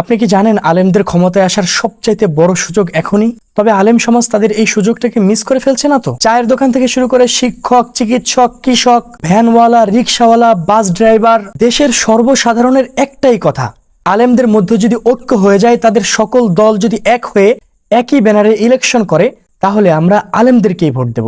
আপনি কি জানেন আলেমদের ক্ষমতায় আসার সবচাইতে বড় সুযোগ এখনই? তবে আলেম সমাজ তাদের এই সুযোগটাকে মিস করে ফেলছে না তো? চায়ের দোকান থেকে শুরু করে শিক্ষক, চিকিৎসক, কৃষক, ভ্যানওয়ালা, রিক্সাওয়ালা, বাস ড্রাইভার, দেশের সর্বসাধারণের একটাই কথা, আলেমদের মধ্যে যদি ঐক্য হয়ে যায়, তাদের সকল দল যদি এক হয়ে একই ব্যানারে ইলেকশন করে, তাহলে আমরা আলেমদেরকেই ভোট দেব।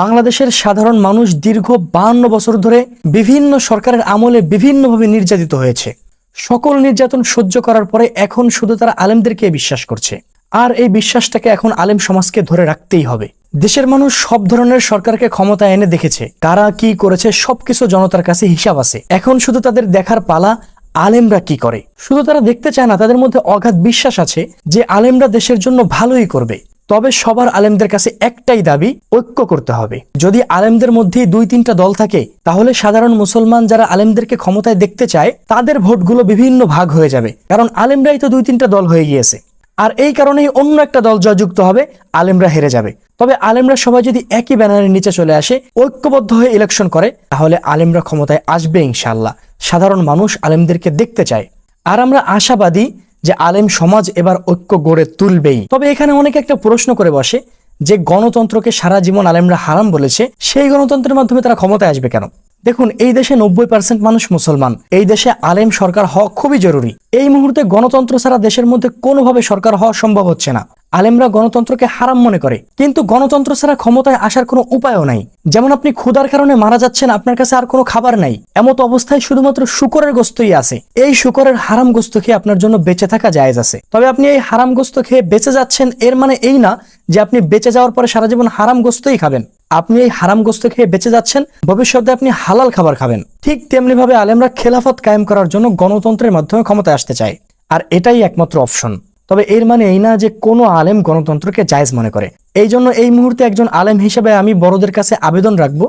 বাংলাদেশের সাধারণ মানুষ দীর্ঘ বাহান্ন বছর ধরে বিভিন্ন সরকারের আমলে বিভিন্নভাবে নির্যাতিত হয়েছে। সকল নির্যাতন সহ্য করার পরে এখন শুধু তারা আলেমদেরকে বিশ্বাস করছে। আর এই বিশ্বাসটাকে এখন আলেম সমাজকে ধরে রাখতেই হবে। দেশের মানুষ সব ধরনের সরকারকে ক্ষমতা এনে দেখেছে। কারা কি করেছে সবকিছু জনতার কাছে হিসাব আছে। এখন শুধু তাদের দেখার পালা আলেমরা কি করে? শুধু তারা দেখতে চায় না, তাদের মধ্যে অগাধ বিশ্বাস আছে যে আলেমরা দেশের জন্য ভালোই করবে। তবে সবার আলেমদের কাছে একটাই দাবি, ঐক্য করতে হবে। যদি আলেমদের মধ্যে দুই তিনটা দল থাকে, তাহলে সাধারণ মুসলমান যারা আলেমদেরকে ক্ষমতায় দেখতে চায়, তাদের ভোটগুলো বিভিন্ন ভাগ হয়ে যাবে। কারণ আলেমরাই তো দুই তিনটা দল হয়ে গিয়েছে। আর এই কারণেই অন্য একটা দল জয়যুক্ত হবে, আলেমরা হেরে যাবে। তবে আলেমরা সবাই যদি একই ব্যানারের নিচে চলে আসে, ঐক্যবদ্ধ হয়ে ইলেকশন করে, তাহলে আলেমরা ক্ষমতায় আসবে ইনশাল্লাহ সাধারণ মানুষ আলেমদেরকে দেখতে চায়। আর আমরা আশাবাদী যে আলেম সমাজ এবার ঐক্য গড়ে তুলবেই। তবে এখানে অনেকে একটা প্রশ্ন করে বসে, যে গণতন্ত্রকে সারা জীবন আলেমরা হারাম বলেছে, সেই গণতন্ত্রের মাধ্যমে তারা ক্ষমতায় আসবে কেন? দেখুন, এই দেশে নব্বই পার্সেন্ট মানুষ মুসলমান। এই দেশে আলেম সরকার হওয়া খুবই জরুরি। এই মুহূর্তে গণতন্ত্র ছাড়া দেশের মধ্যে কোনোভাবে সরকার হওয়া সম্ভব হচ্ছে না। আলেমরা গণতন্ত্রকে হারাম মনে করে। কিন্তু গণতন্ত্র ছাড়া ক্ষমতায় আসার কোনো উপায়ও নাই। যেমন আপনি ক্ষুধার কারণে মারা যাচ্ছেন, আপনার কাছে আর কোনো খাবার নাই। এমত অবস্থায় শুধুমাত্র শুকরের গোস্তই আছে। এই শুকরের হারাম গোস্ত খেয়ে আপনার জন্য বেঁচে থাকা জায়েজ আছে। তবে আপনি এই হারাম গোস্ত খেয়ে বেঁচে যাচ্ছেন, এর মানে এই না যে আপনি বেঁচে যাওয়ার পরে সারা জীবন হারাম গোস্তই খাবেন। আপনি এই হারাম গোস্ত খেয়ে বেঁচে যাচ্ছেন, ভবিষ্যতে আপনি হালাল খাবার খাবেন। ঠিক তেমনি ভাবে আলেমরা খেলাফত কায়েম করার জন্য গণতন্ত্রের মাধ্যমে ক্ষমতায় আসতে চায়, আর এটাই একমাত্র অপশন। তবে এর মানে এই না যে কোনো আলেম গণতন্ত্রকে জায়েজ মনে করে। এই জন্য এই মুহূর্তে একজন আলেম হিসেবে আমি বড়দের কাছে আবেদন রাখব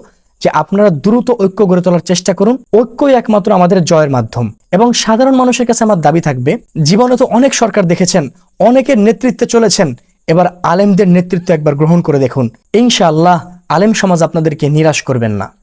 যে আপনারা দ্রুত ঐক্য গড়ে তোলার চেষ্টা করুন। ঐক্যই একমাত্র আমাদের জয়ের মাধ্যম। এবং সাধারণ মানুষের কাছে আমার দাবি থাকবে, জীবনে তো অনেক সরকার দেখেছেন, অনেকের নেতৃত্বে চলেছেন, এবার আলেমদের নেতৃত্ব একবার গ্রহণ করে দেখুন। ইনশাআল্লাহ আলেম সমাজ আপনাদেরকে নিরাশ করবেন না।